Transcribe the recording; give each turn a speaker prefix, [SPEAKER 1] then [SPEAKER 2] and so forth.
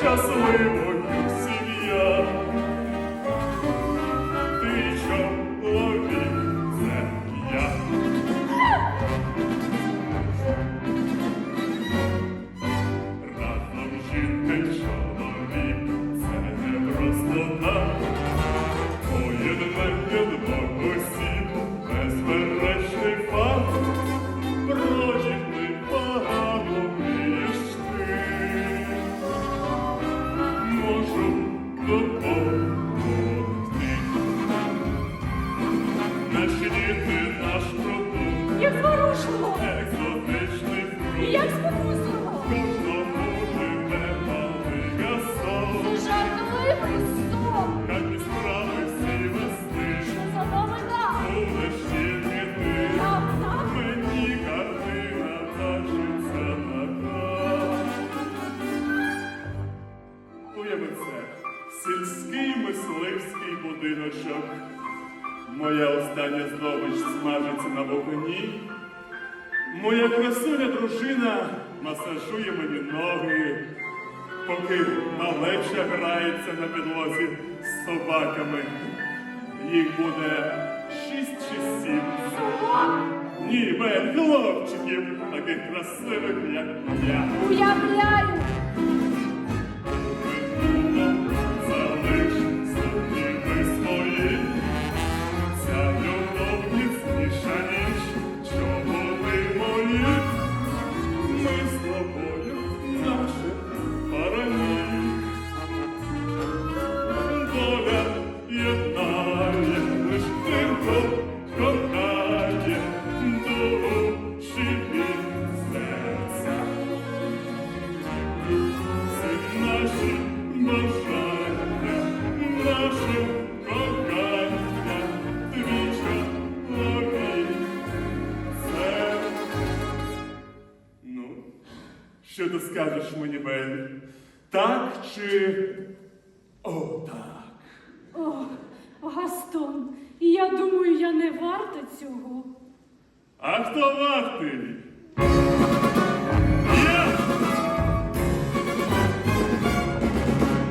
[SPEAKER 1] щасливою Наші діти, наш
[SPEAKER 2] Як зворушливо! як спокусливо!
[SPEAKER 1] Кожному живе малий сон.
[SPEAKER 2] Це жартовливий сон!
[SPEAKER 1] Справи всі вести,
[SPEAKER 2] Що за?
[SPEAKER 1] Мені картина бачиться така. Уяви це, сільський мисливський будиночок. Моя остання здобич смажиться на вогні. Моя красуня дружина масажує мені ноги, поки малеча грається на підлозі з собаками. Їх буде шість чи сім. Ні, хлопчиків, таких красивих, як я.
[SPEAKER 2] Уявляю!
[SPEAKER 1] Що ти скажеш мені, Беллі? Так чи... А хто в?